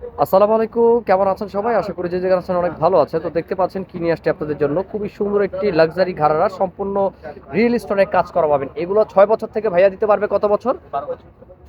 আসসালামু আলাইকুম কেমন আছেন সবাই? আশা করি যে জায়গায় আছেন অনেক ভালো আছে। তো দেখতে পাচ্ছেন কি নিয়ে আসছে আপনাদের জন্য। খুবই সুন্দর একটি লাক্সারি ঘাড়ারা সম্পূর্ণ রিয়েল স্টোনের কাজ করা পাবেন। এগুলো ছয় বছর থেকে ভাইয়া দিতে পারবে কত বছর?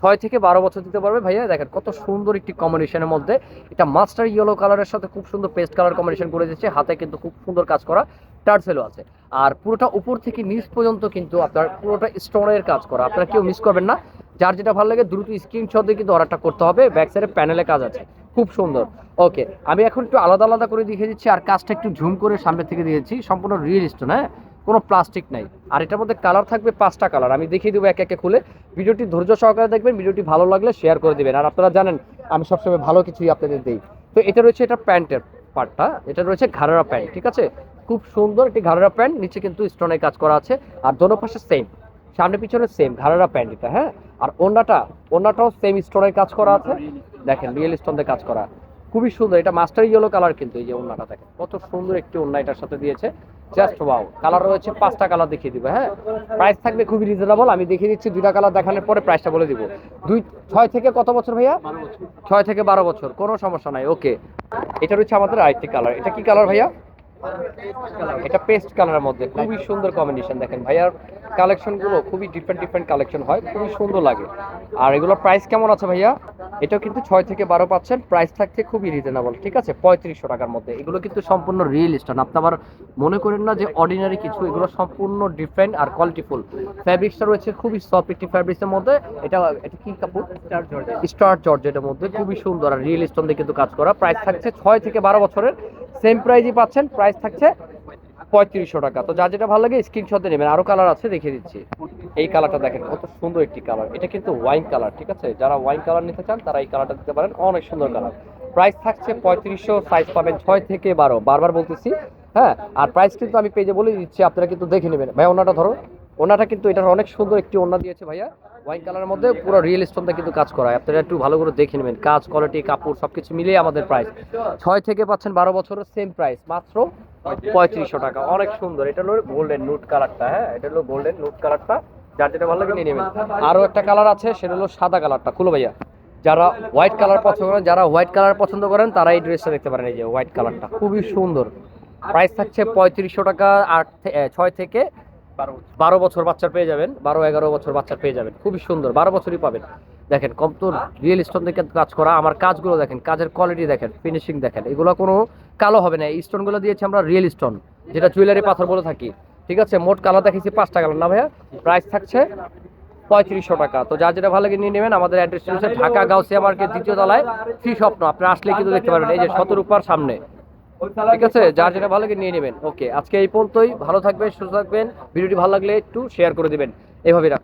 ছয় থেকে বারো বছর দিতে পারবে। ভাইয়া দেখেন কত সুন্দর একটি কম্বিনেশনের মধ্যে। এটা মাস্টার ইয়েলো কালারের সাথে খুব সুন্দর পেস্ট কালার কম্বিনেশন করে দিচ্ছে হাতে কিন্তু খুব সুন্দর কাজ করা টার্সেলও আছে। আর পুরোটা উপর থেকে নিচ পর্যন্ত কিন্তু আপনার পুরোটা স্টোনের কাজ করা। আপনারা কেউ মিস করবেন না। যার যেটা ভালো লাগে দ্রুত স্ক্রিনশট দিয়ে কিন্তু অর্ডারটা করতে হবে। ব্যাক সাইডে প্যানেলে কাজ আছে। খুব সুন্দর। ওকে, আমি এখন একটু আলাদা আলাদা করে দেখিয়ে দিচ্ছি, আর কাজটা একটু ঝুম করে সামনে থেকে দিয়েছি। সম্পূর্ণ রিয়েল স্টোন হ্যাঁ কোনো প্লাস্টিক নাই। আর এটার মধ্যে কালার থাকবে পাঁচটা কালার আমি দেখিয়ে দেবো এক একে খুলে। ভিডিওটি ধৈর্য সহকারে দেখবেন, ভিডিওটি ভালো লাগলে শেয়ার করে দিবেন। আর আপনারা জানেন, আমি সবসময় ভালো কিছুই আপনাদের দিই। তো এটা রয়েছে এটা প্যান্টের পার্টটা এটা রয়েছে ঘাড়রা প্যান্ট, ঠিক আছে? খুব সুন্দর একটি ঘাড়রা প্যান্ট, নিচে কিন্তু স্টোনের কাজ করা আছে। আর দোনো পাশে সেম সামনে পিছনে সেম ঘাড়রা প্যান্ট এটা হ্যাঁ? আর ওন্নাটা ওন্নাটাও সেম স্টোনের কাজ করা আছে। দেখেন রিয়েল স্টোন দিয়ে কাজ করা। খুবই সুন্দর এটা মাস্টার ইয়েলো কালার কিন্তু এই যে ওন্নাটা দেখেন। কত সুন্দর একটি ওন্না এটার সাথে দিয়েছে। জাস্ট ওয়াও কালার রয়েছে পাঁচটা কালার দেখিয়ে দিবে হ্যাঁ? প্রাইস থাকবে খুবই রিজনেবল আমি দেখিয়ে দিচ্ছি দুইটা কালার দেখানোর পরে প্রাইসটা বলে দিব। দুই ছয় থেকে কত বছর ভাইয়া? ছয় থেকে বারো বছর কোনো সমস্যা নাই ওকে এটা রয়েছে আমাদের আরেকটি কালার এটা কি কালার ভাইয়া? এটা পেস্ট কালারের মধ্যে। খুবই সুন্দর কম্বিনেশন দেখেন ভাইয়ার কালেকশনগুলো খুবই ডিফারেন্ট ডিফারেন্ট কালেকশন হয়। খুবই সুন্দর লাগে। আর এগুলোর প্রাইস কেমন আছে ভাইয়া? এটাও কিন্তু ছয় থেকে বারো পাচ্ছেন প্রাইস থাকছে খুবই রিজনেবল ঠিক আছে? পঁয়ত্রিশশো টাকার মধ্যে। এগুলো কিন্তু সম্পূর্ণ রিয়েল স্টোন আপনি আবার মনে করেন না যে অর্ডিনারি কিছু এগুলো সম্পূর্ণ ডিফারেন্ট আর কোয়ালিটিফুল ফ্যাব্রিক্সটা রয়েছে খুবই সফট একটি ফ্যাব্রিক্সের মধ্যে। এটা এটা কি কাপড়? স্টার জর্জেটের মধ্যে। খুবই সুন্দর আর রিয়েল স্টোন দিয়ে কিন্তু কাজ করা। প্রাইস থাকছে ছয় থেকে বারো বছরের। সেম প্রাইজই পাচ্ছেন। প্রাইস থাকছে পঁয়ত্রিশশো টাকা। তো যার যেটা ভালো লাগে স্ক্রিনশটে নেবেন। আরও কালার আছে, দেখিয়ে দিচ্ছি। এই কালারটা দেখেন, কত সুন্দর একটি কালার এটা কিন্তু ওয়াইন কালার ঠিক আছে? যারা ওয়াইন কালার নিতে চান, তারা এই কালারটা দিতে পারেন। অনেক সুন্দর কালার প্রাইস থাকছে পঁয়ত্রিশশো সাইজ পাবেন ছয় থেকে বারো। বারবার বলতেছি হ্যাঁ? আর প্রাইস কিন্তু আমি পেজে বলে দিচ্ছি, আপনারা কিন্তু দেখে নেবেন। ভাই, ওনাটা ধরো, ওনাটা কিন্তু এটার অনেক সুন্দর একটি ওনা দিয়েছে ভাইয়া। ওয়াইন কালারের মধ্যে পুরো রিয়েল স্টোনটা কিন্তু কাজ করা আপনারা একটু ভালো করে দেখে নেবেন। কাজ কোয়ালিটি কাপড়, সবকিছু মিলিয়ে আমাদের প্রাইস ছয় থেকে পাচ্ছেন বারো বছরের সেম প্রাইস মাত্র পঁয়ত্রিশশো টাকা। অনেক সুন্দর। এটা হলো গোল্ডেন নুট কালারটা হ্যাঁ? এটা হলো গোল্ডেন নুট কালারটা যার যেটা ভালো লাগে নিয়ে নেবেন। আরও একটা কালার আছে, সেটা হলো সাদা কালারটা খুলো ভাইয়া। যারা হোয়াইট কালার পছন্দ করেন, যারা হোয়াইট কালার পছন্দ করেন, তারা এই ড্রেসটা দেখতে পারেন, এই যে হোয়াইট কালারটা খুবই সুন্দর। প্রাইস থাকছে পঁয়ত্রিশশো টাকা, আট ছয় থেকে বারো বছর। বাচ্চা পেয়ে যাবেন, বারো এগারো বছর বাচ্চা পেয়ে যাবেন। খুবই সুন্দর। বারো বছরই পাবেন। দেখেন কম তো রিয়েল স্টোন থেকে কাজ করা। আমার কাজগুলো দেখেন, কাজের কোয়ালিটি দেখেন ফিনিশিং দেখেন, এগুলো কোনো কালো হবে না। এই স্টোনগুলো দিয়েছি আমরা রিয়েল স্টোন যেটা জুয়েলারি পাথর বলে থাকি। ঠিক আছে? মোট কালার দেখেছি পাঁচটা কালার না ভাইয়া? প্রাইস থাকছে পঁয়ত্রিশশো টাকা। তো যার যেটা ভালো লাগে নিয়ে নেবেন। আমাদের অ্যাড্রেস হচ্ছে ঢাকা গাউসিয়া মার্কেট দ্বিতীয় তলায় ফ্রি স্বপ্ন। আপনি আসলে কিন্তু দেখতে পারবেন, এই যে শতরূপার সামনে। ঠিক আছে? যার যেটা ভালো লাগে নিয়ে নেবেন। ওকে আজকে এই পর্যন্তই। ভালো থাকবেন, সুস্থ থাকবেন। ভিডিওটি ভালো লাগলে একটু শেয়ার করে দিবেন। এভাবে রাখ